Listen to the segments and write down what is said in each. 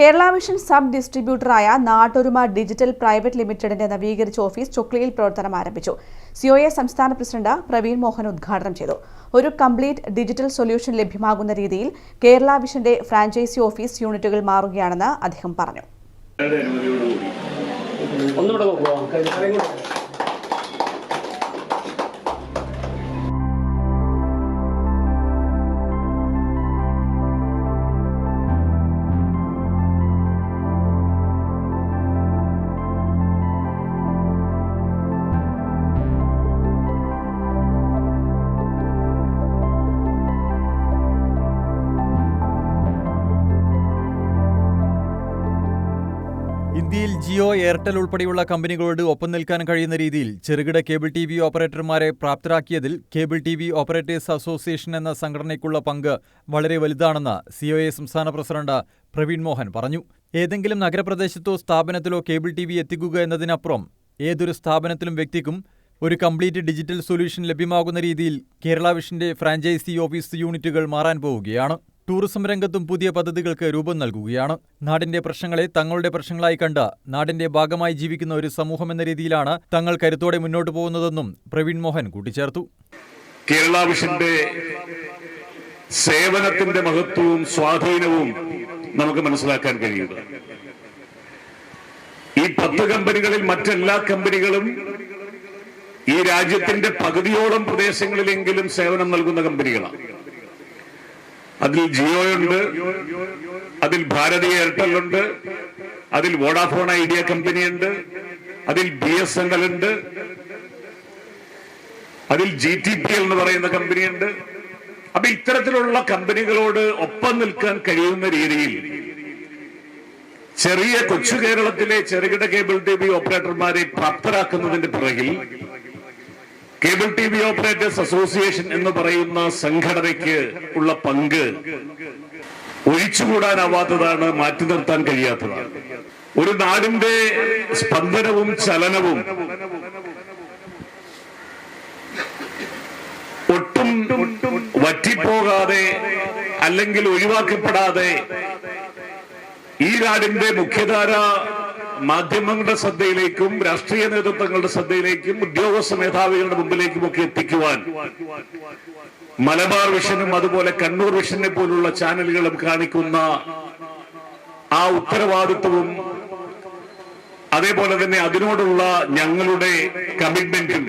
Kerala mission sub ഡിസ്ട്രിബ്യൂട്ടറായ Nattoruma digital private ലിമിറ്റഡിന്റെ നവീകരിച്ച ഓഫീസ് ചുക്ലിയിൽ പ്രവർത്തനം ആരംഭിച്ചു. സിഒഎ സംസ്ഥാന പ്രസിഡന്റ് പ്രവീൺ മോഹൻ ഉദ്ഘാടനം ചെയ്തു. ഒരു കംപ്ലീറ്റ് ഡിജിറ്റൽ സൊല്യൂഷൻ ലഭ്യമാകുന്ന രീതിയിൽ കേരള വിഷന്റെ ഫ്രാഞ്ചൈസി ഓഫീസ് യൂണിറ്റുകൾ മാറുകയാണെന്ന് അദ്ദേഹം പറഞ്ഞു. ഇന്ത്യയിൽ ജിയോ എയർടെൽ ഉൾപ്പെടെയുള്ള കമ്പനികളോട് ഒപ്പം നിൽക്കാൻ കഴിയുന്ന രീതിയിൽ ചെറുകിട കേബിൾ ടി വി ഓപ്പറേറ്റർമാരെ പ്രാപ്തരാക്കിയതിൽ cable T V operators association എന്ന സംഘടനയ്ക്കുള്ള പങ്ക് വളരെ വലുതാണെന്ന് സിഒഎ സംസ്ഥാന പ്രസിഡന്റ് പ്രവീൺ മോഹൻ പറഞ്ഞു. ഏതെങ്കിലും നഗരപ്രദേശത്തോ സ്ഥാപനത്തിലോ കേബിൾ ടി വി എത്തിക്കുക എന്നതിനപ്പുറം ഏതൊരു സ്ഥാപനത്തിലും വ്യക്തിക്കും ഒരു കംപ്ലീറ്റ് ഡിജിറ്റൽ സൊല്യൂഷൻ ലഭ്യമാകുന്ന രീതിയിൽ കേരള വിഷന്റെ ഫ്രാഞ്ചൈസി ഓഫീസ് യൂണിറ്റുകൾ മാറാൻ പോവുകയാണ്. ടൂറിസം രംഗത്തും പുതിയ പദ്ധതികൾക്ക് രൂപം നൽകുകയാണ്. നാടിന്റെ പ്രശ്നങ്ങളെ തങ്ങളുടെ പ്രശ്നങ്ങളായി കണ്ട് നാടിന്റെ ഭാഗമായി ജീവിക്കുന്ന ഒരു സമൂഹം എന്ന രീതിയിലാണ് തങ്ങൾ കരുത്തോടെ മുന്നോട്ട് പോകുന്നതെന്നും പ്രവീൺ മോഹൻ കൂട്ടിച്ചേർത്തു. കേരള വിഷന്റെ സേവനത്തിന്റെ മഹത്വവും സ്വാധീനവും നമുക്ക് മനസ്സിലാക്കാൻ കഴിയുക. ഈ പത്ത് കമ്പനികളിൽ മറ്റെല്ലാ കമ്പനികളും ഈ രാജ്യത്തിന്റെ പകുതിയോളം പ്രദേശങ്ങളിലെങ്കിലും സേവനം നൽകുന്ന കമ്പനികളാണ്. അതിൽ ജിയോയുണ്ട് അതിൽ ഭാരതി എയർടെൽ ഉണ്ട് അതിൽ വോഡാഫോൺ ഐഡിയ കമ്പനി ഉണ്ട് അതിൽ ബി എസ് എൻ എൽ ഉണ്ട് അതിൽ ജി ടി പി എന്ന് പറയുന്ന കമ്പനി ഉണ്ട്. അപ്പൊ ഇത്തരത്തിലുള്ള കമ്പനികളോട് ഒപ്പം നിൽക്കാൻ കഴിയുന്ന രീതിയിൽ ചെറിയ കൊച്ചു കേരളത്തിലെ ചെറുകിട കേബിൾ ടി വി ഓപ്പറേറ്റർമാരെ പ്രാപ്തരാക്കുന്നതിന്റെ പിറകിൽ cable T V operators association എന്ന് പറയുന്ന സംഘടനയ്ക്ക് ഉള്ള പങ്ക് ഒഴിച്ചുകൂടാനാവാത്തതാണ് മാറ്റി നിർത്താൻ കഴിയാത്തതാണ്. ഒരു നാടിന്റെ സ്പന്ദനവും ചലനവും ഒട്ടും വറ്റിപ്പോകാതെ അല്ലെങ്കിൽ ഒഴിവാക്കപ്പെടാതെ ഈ നാടിന്റെ മുഖ്യധാര മാധ്യമങ്ങളുടെ ശ്രദ്ധയിലേക്കും രാഷ്ട്രീയ നേതൃത്വങ്ങളുടെ ശ്രദ്ധയിലേക്കും ഉദ്യോഗസ്ഥ മേധാവികളുടെ മുമ്പിലേക്കും ഒക്കെ എത്തിക്കുവാൻ മലബാർ വിഷനും അതുപോലെ കണ്ണൂർ വിഷനെ പോലുള്ള ചാനലുകളും കാണിക്കുന്ന ആ ഉത്തരവാദിത്വവും അതേപോലെ തന്നെ അതിനോടുള്ള ഞങ്ങളുടെ കമ്മിറ്റ്മെന്റും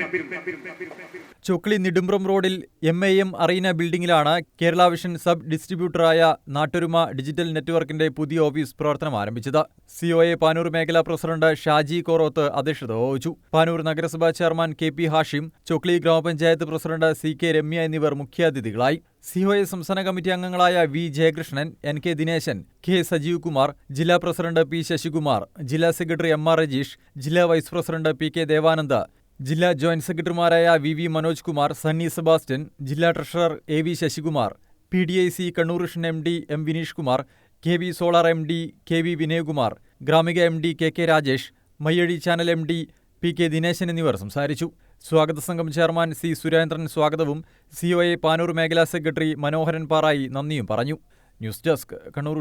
ചൊക്ലി നെടുമ്പ്രം റോഡിൽ എം എ എം അറീന ബിൽഡിംഗിലാണ് കേരള വിഷൻ സബ് ഡിസ്ട്രിബ്യൂട്ടറായ നാട്ടൊരുമ ഡിജിറ്റൽ നെറ്റ്വർക്കിന്റെ പുതിയ ഓഫീസ് പ്രവർത്തനം ആരംഭിച്ചത്. സിഒഎ പാനൂർ മേഖലാ പ്രസിഡന്റ് ഷാജി കോറോത്ത് അധ്യക്ഷത വഹിച്ചു. പാനൂർ നഗരസഭാ chairman K P Hashim Chokli ഗ്രാമപഞ്ചായത്ത് പ്രസിഡന്റ് സി കെ രമ്യ എന്നിവർ മുഖ്യാതിഥികളായി. സിഒഎ സംസ്ഥാന കമ്മിറ്റി അംഗങ്ങളായ V Jayakrishnan N K Dineshan K Sajeev Kumar ജില്ലാ പ്രസിഡന്റ് പി ശശികുമാർ ജില്ലാ സെക്രട്ടറി എം ആർ രജീഷ് ജില്ലാ vice president P K Devananda ജില്ലാ ജോയിന്റ് സെക്രട്ടറിമാരായ V V Manoj Kumar Sunny Sebastian ജില്ലാ treasurer A V Sasikumar P D I C Kannur vision M D M Vineesh Kumar K V solar M D K V Vinayakumar Gramika M D K K Rajesh Mayyazhi channel M D P K Dineshan എന്നിവർ സംസാരിച്ചു. സ്വാഗത സംഘം chairman C Surendran സ്വാഗതവും COA Panoor മേഖലാ secretary മനോഹരൻ പാറായി നന്ദിയും പറഞ്ഞു. News desk Kannur